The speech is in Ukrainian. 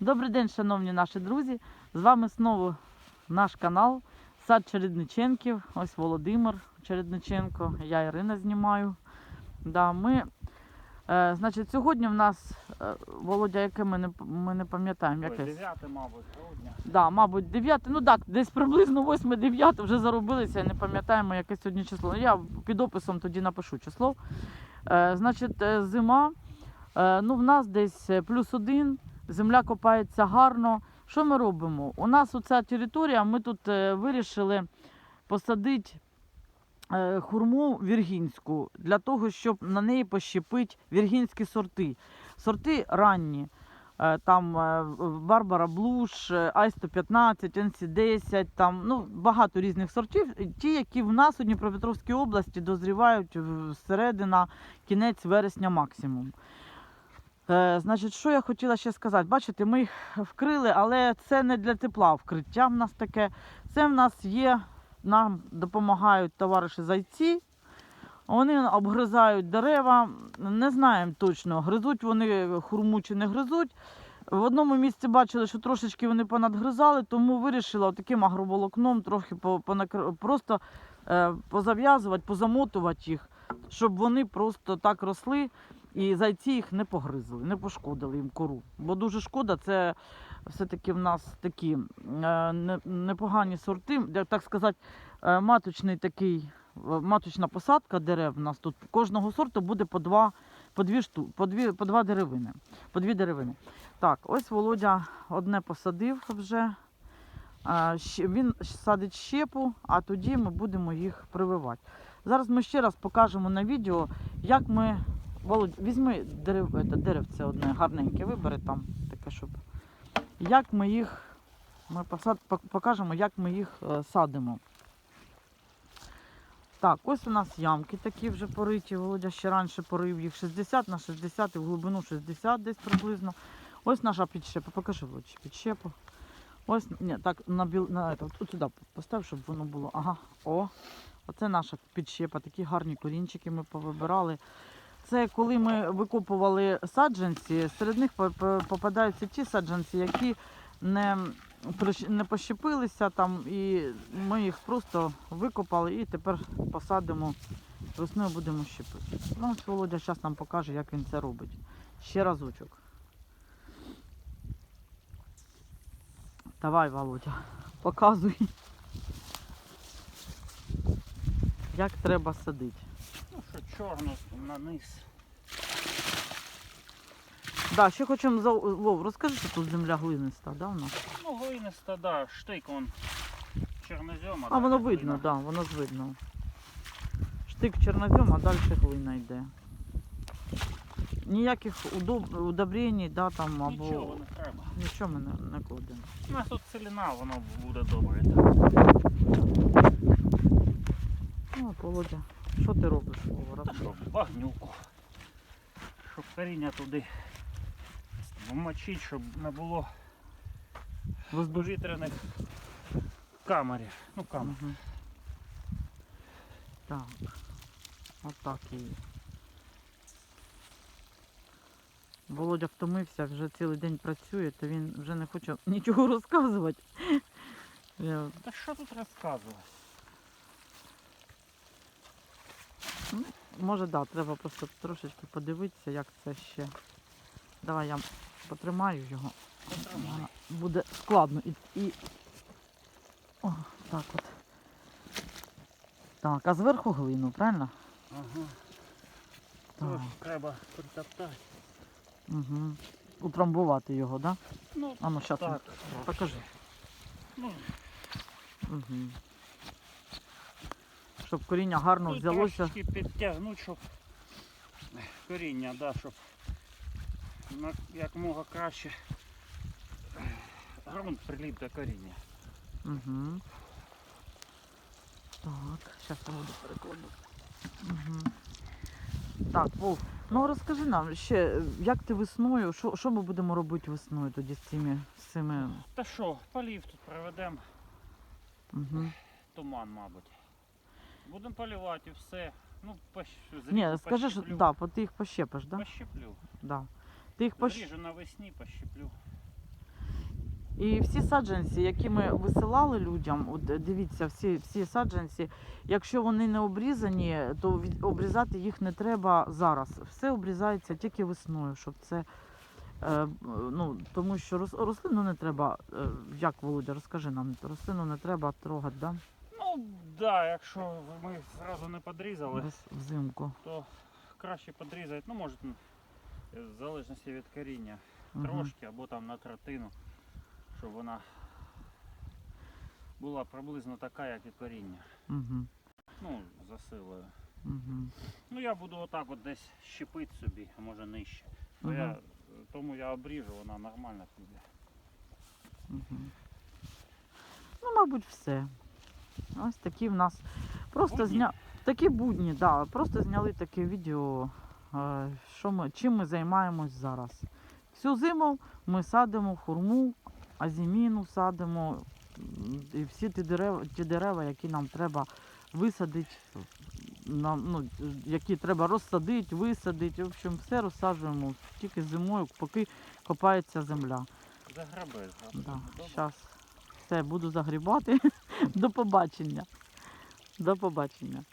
Добрий день, шановні наші друзі. З вами знову наш канал Сад Чередниченків. Ось Володимир Чередниченко, я Ірина знімаю. Да, ми, е, значить, сьогодні в нас е, Володя, яке ми не, ми не пам'ятаємо, якесь. 9, мабуть, грудня. Да, мабуть, 9, ну так, десь приблизно 8-9 вже заробилися, не пам'ятаємо, яке сьогодні число. Я під описом тоді напишу число. Е, значить, е, зима. Е, ну, в нас десь е, плюс один, земля копається гарно. Що ми робимо? У нас оця територія, ми тут е, вирішили посадити е, хурму віргінську для того, щоб на неї пощепити віргінські сорти. Сорти ранні. Е, Там Барбара Блуш, е, Ай-115, НС-10, там ну, багато різних сортів. Ті, які в нас у Дніпропетровській області дозрівають в- середина, кінець вересня максимум. Е, значить, що я хотіла ще сказати? Бачите, ми їх вкрили, але це не для тепла вкриття в нас таке. Це в нас є, нам допомагають товариші зайці. Вони обгризають дерева. Не знаємо точно, гризуть вони хурму чи не гризуть. В одному місці бачили, що трошечки вони понадгризали, тому вирішила таким агроволокном трохи понакр- просто е, позав'язувати, позамотувати їх, щоб вони просто так росли і зайці їх не погризли, не пошкодили їм кору. Бо дуже шкода, це все-таки в нас такі е, непогані сорти, так сказати, е, маточний такий, е, маточна посадка дерев у нас тут. Кожного сорту буде по два, по дві шту, по дві, по два деревини. По дві деревини. Так, ось Володя одне посадив вже. Він садить щепу, а тоді ми будемо їх прививати. Зараз ми ще раз покажемо на відео, як ми. Володь, візьми дерев, це, деревце одне гарненьке, вибери там таке, щоб. Як ми їх. Ми посад, покажемо, як ми їх е, садимо. Так, ось у нас ямки такі вже пориті. Володя ще раніше порив їх 60 на 60 і в глибину 60 десь приблизно. Ось наша підщепа. Покажи Володь, підщепу. Ось, ні, так, на біл, на это, от сюди постав, щоб воно було. Ага, о. Оце наша підщепа, такі гарні корінчики ми повибирали. Це коли ми викопували саджанці, серед них по- по- попадаються ті саджанці, які не, не пощепилися там, і ми їх просто викопали і тепер посадимо. Весною будемо щепити. Ну, ось Володя зараз нам покаже, як він це робить. Ще разочок. Давай, Володя, показуй. Як треба садити. Чорно на низ. Да, ще хочемо за Вов, розкажи, що тут земля глиниста, да, в нас? Ну, глиниста, да, штик он чорнозьома. А воно видно, так, да, воно ж видно. Штик чорнозем, а далі глина йде. Ніяких удоб... удобрень, да, там, або Нічого не треба. нічого ми не, не кладемо. У нас тут селена, воно буде добре. Ну, от, Володя, що ти робиш, Вова? Та багнюку. Щоб коріння туди вмочити, щоб не було Воздух. повітряних камерів. Ну, камер. Мгм. Так. Отак і. є. Володя втомився, вже цілий день працює, то він вже не хоче нічого розказувати. Та що тут розказувати? Може, так, да, треба просто трошечки подивитися, як це ще. Давай я потримаю його. Потримай. Буде складно і. і... О, так от. Так, а зверху глину, правильно? Ага. Так. Треба притоптати. Угу. Утрамбувати його, так? Да? Ну, А ну щас так. покажи. Ну, Угу. Щоб коріння гарно тут взялося. трошечки підтягнути, щоб коріння, да, щоб якомога краще ґрунт приліп до коріння. Угу. Так, зараз я буду перекладу. Угу. Так, Вов, ну розкажи нам ще, як ти весною, що, що ми будемо робити весною тоді з цими, з цими. Та що, полів тут проведемо, Угу. туман, мабуть. Будемо полівати і все. Ну, пощ... Ні, скажи, що да, бо ти їх пощепиш, да? Пощеплю. Да. Ти їх пощ... Зріжу навесні, пощеплю. І всі саджанці, які ми висилали людям, от е, дивіться, всі, всі саджанці, якщо вони не обрізані, то від, обрізати їх не треба зараз. Все обрізається тільки весною, щоб це. Е, ну, тому що рос- рослину не треба, е, як Володя, розкажи нам, рослину не треба трогати, да? Ну, да, якщо ми зразу не подрізали, Без- взимку. то краще подрізати, ну, може, в залежності від коріння, Мгм. трошки або там на третину, щоб вона була приблизно така, як і коріння. Мгм. Ну, за силою. Мгм. Ну я буду отак от десь щепити собі, а може нижче. Мгм. я, тому я обріжу, вона нормально піде. Мгм. Ну, мабуть, все. Ось такі в нас. Просто Будні? зня... такі будні, да. Просто зняли таке відео, е, що ми, чим ми займаємось зараз. Всю зиму ми садимо хурму, азіміну садимо і всі ті дерева, ті дерева, які нам треба висадити, нам, ну, які треба розсадити, висадити. В общем, все розсаджуємо тільки зимою, поки копається земля. Заграби, Да, зараз все буду загрібати. До побачення. До побачення.